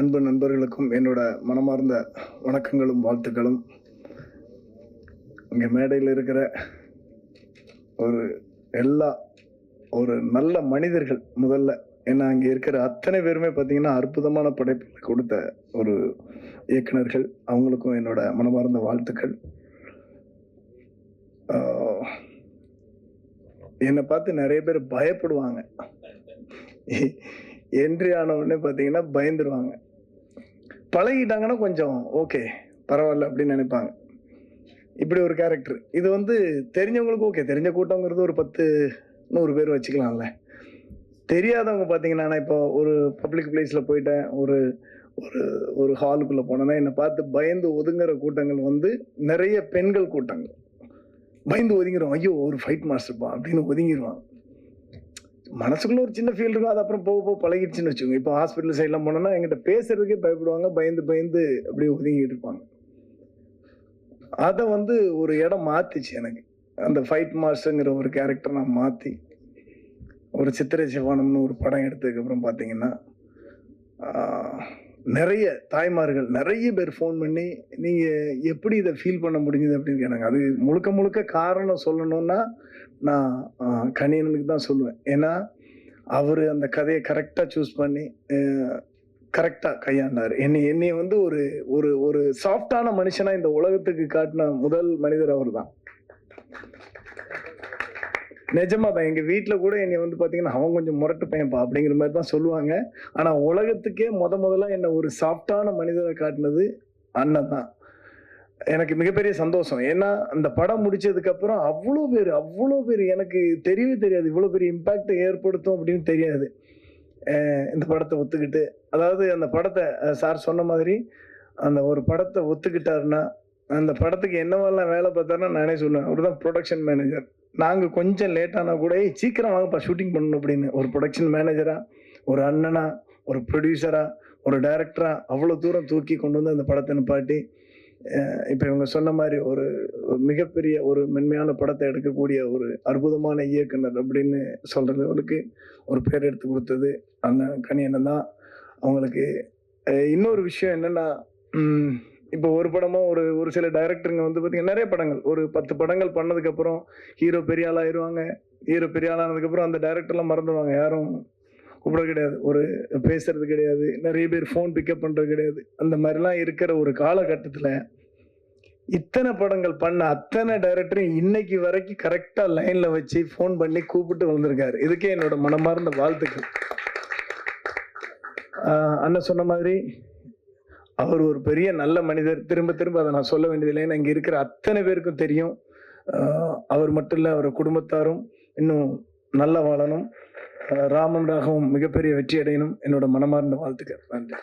அன்பு நண்பர்களுக்கும் என்னோட மனமார்ந்த வணக்கங்களும் வாழ்த்துக்களும். இங்கே மேடையில் இருக்கிற ஒரு எல்லா ஒரு நல்ல மனிதர்கள் முதல்ல. ஏன்னா அங்கே இருக்கிற அத்தனை பேருமே பார்த்தீங்கன்னா அற்புதமான படைப்புகளை கொடுத்த ஒரு இயக்குனர்கள் அவங்களுக்கும் என்னோட மனமார்ந்த வாழ்த்துக்கள். என்னை பார்த்து நிறைய பேர் பயப்படுவாங்க. என்ட்ரி ஆன உடனே பார்த்தீங்கன்னா பயந்துருவாங்க. பழகிட்டாங்கன்னா கொஞ்சம் ஓகே பரவாயில்ல அப்படின்னு நினைப்பாங்க. இப்படி ஒரு கேரக்டர் இது வந்து தெரிஞ்சவங்களுக்கு ஓகே. தெரிஞ்ச கூட்டங்கிறது ஒரு பத்து நூறு பேர் வச்சுக்கலாம்ல. தெரியாதவங்க பார்த்தீங்கன்னா நான் இப்போ ஒரு பப்ளிக் பிளேஸில் போயிட்டேன். ஒரு ஒரு ஒரு ஹாலுக்குள்ளே போனேன்னா என்னை பார்த்து பயந்து ஒதுங்குற கூட்டங்கள் வந்து நிறைய பெண்கள் கூட்டங்கள். பயந்து ஒதுங்கிடும் ஐயோ ஒரு ஃபைட் மாஸ்டர்ப்பா அப்படின்னு ஒதுங்கிடுவாங்க மனசுக்குள்ள ஒரு சின்ன ஃபீல் இருக்கும். அது அப்புறம் போக போக பழகிடுச்சுன்னு வச்சுக்கோங்க. இப்போ ஹாஸ்பிட்டல் சைட்லாம் போனோம்னா எங்கிட்ட பேசுறதுக்கே பயப்படுவாங்க. பயந்து பயந்து அப்படியே ஒதுங்கிட்டு இருப்பாங்க. அதை வந்து ஒரு இடம் மாத்திச்சு எனக்கு. அந்த ஃபைட் மாஸ்டருங்கிற ஒரு கேரக்டர் நான் மாற்றி ஒரு சித்திரை சிவானம்னு ஒரு படம் எடுத்ததுக்கு அப்புறம் பார்த்தீங்கன்னா நிறைய தாய்மார்கள் நிறைய பேர் ஃபோன் பண்ணி நீங்கள் எப்படி இதை ஃபீல் பண்ண முடிஞ்சுது? அப்படின்னு கேட்டாங்க. அது முழுக்க முழுக்க காரணம் சொல்லணும்னா நான் கணியனுக்கு தான் சொல்லுவேன். ஏன்னா அவர் அந்த கதையை கரெக்டாக சூஸ் பண்ணி கரெக்டாக கையாண்டார். என்னை என்னை வந்து ஒரு ஒரு ஒரு சாஃப்டான மனுஷனா இந்த உலகத்துக்கு காட்டின முதல் மனிதர் அவர் தான் நிஜமா தான் எங்கள் வீட்டில் கூட என்னை வந்து பார்த்தீங்கன்னா அவன் கொஞ்சம் முரட்டு பையன்ப்பா அப்படிங்கிற மாதிரி தான் சொல்லுவாங்க. ஆனால் உலகத்துக்கே முத முதல்ல என்னை ஒரு சாஃப்டான மனிதரை காட்டினது அண்ணன் தான். எனக்கு மிகப்பெரிய சந்தோஷம். ஏன்னா அந்த படம் முடிச்சதுக்கு அப்புறம் அவ்வளோ பேர் அவ்வளோ பேர் எனக்கு தெரியவே தெரியாது. இவ்வளோ பெரிய இம்பேக்டை ஏற்படுத்தும் அப்படின்னு தெரியாது. இந்த படத்தை ஒத்துக்கிட்டு. அதாவது அந்த படத்தை சார் சொன்ன மாதிரி அந்த ஒரு படத்தை ஒத்துக்கிட்டாருன்னா அந்த படத்துக்கு என்னவெல்லாம் வேலை பார்த்தாருன்னா நானே சொல்லுவேன். அவர் தான் ப்ரொடக்ஷன் மேனேஜர் நாங்கள் கொஞ்சம் லேட்டானா கூட சீக்கிரம் வாங்கப்பா ஷூட்டிங் பண்ணணும் அப்படின்னு. ஒரு ப்ரொடக்ஷன் மேனேஜரா ஒரு அண்ணனா ஒரு ப்ரொடியூசரா ஒரு டைரக்டரா அவ்வளோ தூரம் தூக்கி கொண்டு வந்து அந்த படத்தை நிப்பாட்டி இப்போ இவங்க சொன்ன மாதிரி ஒரு மிகப்பெரிய ஒரு மென்மையான படத்தை எடுக்கக்கூடிய ஒரு அற்புதமான இயக்குனர் அப்படின்னு சொல்றவங்களுக்கு ஒரு பேர் எடுத்து கொடுத்தது அண்ணன் கனியண்ணன் தான். அவங்களுக்கு இன்னொரு விஷயம் என்னன்னா இப்போ ஒரு படமோ ஒரு ஒரு சில டைரக்டருங்க வந்து பார்த்தீங்கன்னா நிறைய படங்கள். ஒரு பத்து படங்கள் பண்ணதுக்கப்புறம் ஹீரோ பெரிய ஆள் ஆயிடுவாங்க ஹீரோ பெரிய ஆள் ஆனதுக்கப்புறம் அந்த டைரக்டர்லாம் மறந்துடுவாங்க. யாரும் கூப்பிட கிடையாது. ஒரு பேசுறது கிடையாது. நிறைய பேர் ஃபோன் பிக்கப் பண்ணுறது கிடையாது. அந்த மாதிரிலாம் இருக்கிற ஒரு காலகட்டத்தில் இத்தனை படங்கள் பண்ண அத்தனை டைரக்டரும் இன்னைக்கு வரைக்கும் கரெக்டாக லைனில் வச்சு ஃபோன் பண்ணி கூப்பிட்டு வந்திருக்காரு. இதுக்கே என்னோட மனமார்ந்த வாழ்த்துக்கள். அண்ணன் சொன்ன மாதிரி அவர் ஒரு பெரிய நல்ல மனிதர். திரும்ப திரும்ப அதை நான் சொல்ல வேண்டியதில்லை. ஏன்னா இங்கே இருக்கிற அத்தனை பேருக்கும் தெரியும். அவர் மட்டும் இல்லை அவர் குடும்பத்தாரும் இன்னும் நல்லா வாழணும். ராமம் ராகவும் மிகப்பெரிய வெற்றி அடையணும் என்னோட மனமார்ந்த வாழ்த்துக்கள். நன்றி.